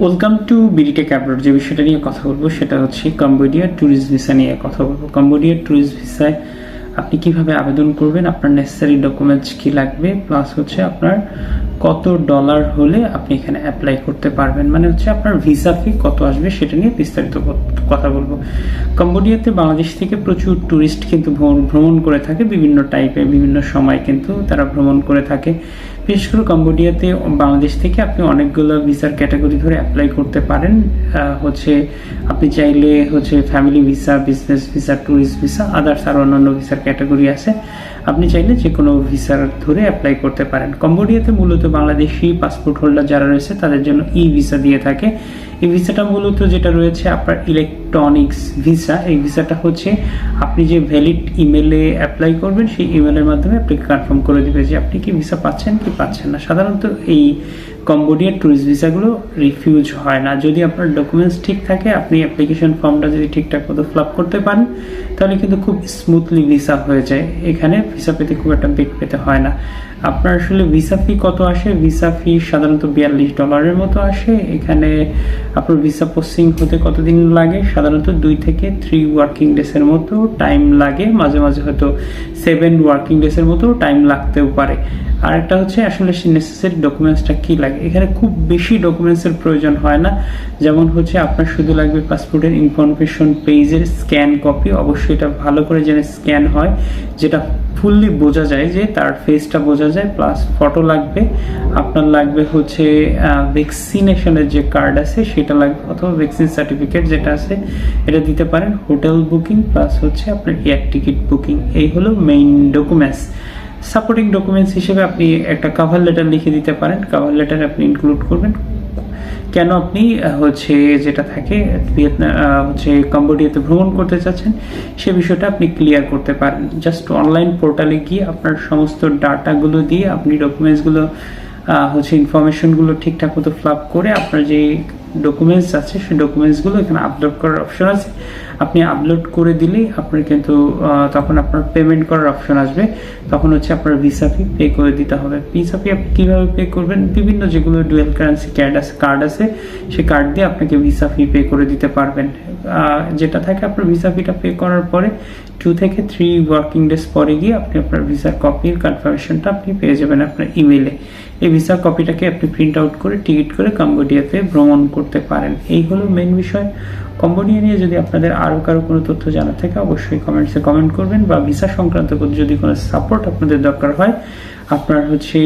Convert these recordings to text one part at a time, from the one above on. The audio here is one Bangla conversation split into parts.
ওয়েলকাম টু বিডিটেক অ্যাব্রোড যে বিষয়টা নিয়ে কথা বলব সেটা হচ্ছে কম্বোডিয়া ট্যুরিস্ট ভিসা নিয়ে কথা বলব। কম্বোডিয়া ট্যুরিস্ট ভিসায় আপনি কীভাবে আবেদন করবেন, আপনার নেসেসারি ডকুমেন্টস কি লাগবে প্লাস হচ্ছে আপনার কত ডলার হলে আপনি এখানে অ্যাপ্লাই করতে পারবেন। মানে হচ্ছে আপনার ভিসা ফি কত আসবে সেটা নিয়ে বিস্তারিত কথা বলব। কম্বোডিয়াতে বাংলাদেশ থেকে প্রচুর ট্যুরিস্ট কিন্তু ভ্রমণ- করে থাকে। বিভিন্ন টাইপের বিভিন্ন সময় কিন্তু তারা ভ্রমণ করে থাকে। বিশেষ করে কম্বোডিয়াতে বাংলাদেশ থেকে আপনি অনেকগুলো ভিসার ক্যাটাগরি ধরে অ্যাপ্লাই করতে পারেন। হচ্ছে আপনি চাইলে হচ্ছে family visa business visa tourist visa others আর অন্যান্য ভিসার ক্যাটাগরি আছে। আপনি চাইলে যে কোনো ভিসার ধরে অ্যাপ্লাই করতে পারেন। কম্বোডিয়াতে মূলত বাংলাদেশি পাসপোর্ট হোল্ডার যারা রয়েছে তাদের জন্য ই ভিসা দিয়ে থাকে। এই ভিসাটা মূলত যেটা রয়েছে আপনার ইলেকট্রনিক্স ভিসা এই ভিসাটা হচ্ছে আপনি যে ভ্যালিড ইমেলে অ্যাপ্লাই করবেন, সেই ইমেলের মাধ্যমে আপনি কনফার্ম করে দেবে যে আপনি কি ভিসা পাচ্ছেন কি পাচ্ছেন না। সাধারণত এই কম্বোডিয়ার ট্যুরিস্ট ভিসাগুলো রিফিউজ হয় না। যদি আপনার ডকুমেন্টস ঠিক থাকে, আপনি অ্যাপ্লিকেশন ফর্মটা যদি ঠিকঠাক মতো ফিল আপ করতে পারেন, তাহলে কিন্তু খুব স্মুথলি ভিসা হয়ে যায়। এখানে ভিসা পেতে খুব একটা বেগ পেতে হয় না। আপনার আসলে ভিসা ফি কত আসে? ভিসা ফি সাধারণত বিয়াল্লিশ ডলারের মতো আসে। এখানে আপনার ভিসা পোস্টিং হতে কতদিন লাগে? সাধারণত দুই থেকে থ্রি ওয়ার্কিং ডেসের মতো টাইম লাগে। মাঝে মাঝে হয়তো সেভেন ওয়ার্কিং ডেসের মতো টাইম লাগতেও পারে। আর একটা হচ্ছে আসলে নেসেসারি ডকুমেন্টসটা কী লাগে? এখানে খুব বেশি ডকুমেন্টসের প্রয়োজন হয় না। যেমন হচ্ছে আপনার শুধু লাগবে পাসপোর্টের ইনফরমেশন পেজের স্ক্যান কপি অবশ্যই এটা ভালো করে জেনে স্ক্যান হয়, যেটা ফুললি বোঝা যায় যে তার ফেসটা বোঝা যায় প্লাস ফটো লাগবে। আপনার লাগবে হচ্ছে ভ্যাকসিনেশনের যে কার্ড আছে, সেটা লাগবে, অথবা ভ্যাকসিন সার্টিফিকেট যেটা আছে, এটা দিতে পারেন। হোটেল বুকিং প্লাস হচ্ছে আপনার এয়ার টিকিট বুকিং এই হলো মেইন ডকুমেন্টস সাপোর্টিং ডকুমেন্টস হিসেবে আপনি একটা কাভার লেটার লিখে দিতে পারেন। কাভার লেটার আপনি ইনক্লুড করবেন। কেন আপনি হচ্ছে যেটা থাকে ভিয়েতনাম হচ্ছে কম্বোডিয়াতে ভ্রমণ করতে চাচ্ছেন, সে বিষয়টা আপনি ক্লিয়ার করতে পারেন। জাস্ট অনলাইন পোর্টালে গিয়ে আপনার সমস্ত ডাটাগুলো দিয়ে আপনি ডকুমেন্টসগুলো হচ্ছে ইনফরমেশনগুলো ঠিকঠাক মতো ফ্লাপ করে আপনার যে ডকুমেন্টস আছে, সেই ডকুমেন্টসগুলো এখানে আপলোড করার অপশন আছে। আপনি আপলোড করে দিলেই আপনার কিন্তু তখন আপনার পেমেন্ট করার অপশন আসবে। তখন হচ্ছে আপনার ভিসা ফি পে করে দিতে হবে। ভিসা ফি আপনি কীভাবে পে করবেন? বিভিন্ন যেগুলো ডুয়েল কারেন্সি কার্ড আছে কার্ড আছে, সেই কার্ড দিয়ে আপনাকে ভিসা ফি পে করে দিতে পারবেন। যেটা থাকে আপনার ভিসা ফিটা পে করার পরে টু থেকে থ্রি ওয়ার্কিং ডেজ পরে গিয়ে আপনি আপনার ভিসার কপির কনফার্মেশনটা আপনি পেয়ে যাবেন আপনার ইমেলে এই ভিসা কপিটাকে আপনি প্রিন্ট আউট করে টিকিট করে কম্বোডিয়াতে ভ্রমণ করতে পারেন। এই হলো মেন বিষয়। কম্বোডিয়া নিয়ে যদি আপনাদের আরও কারও কোনো তথ্য জানা থাকে, অবশ্যই কমেন্টসে কমেন্ট করবেন বা ভিসা সংক্রান্ত যদি কোনো সাপোর্ট আপনাদের দরকার হয় আপনার হচ্ছে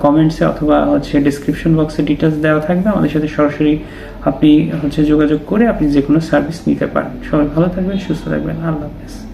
কমেন্টসে অথবা হচ্ছে ডিসক্রিপশন বক্সে ডিটেলস দেওয়া থাকবে। আমাদের সাথে সরাসরি আপনি হচ্ছে যোগাযোগ করে আপনি যে কোনো সার্ভিস নিতে পারেন। সবাই ভালো থাকবেন, সুস্থ থাকবেন। আল্লাহ হাফেজ।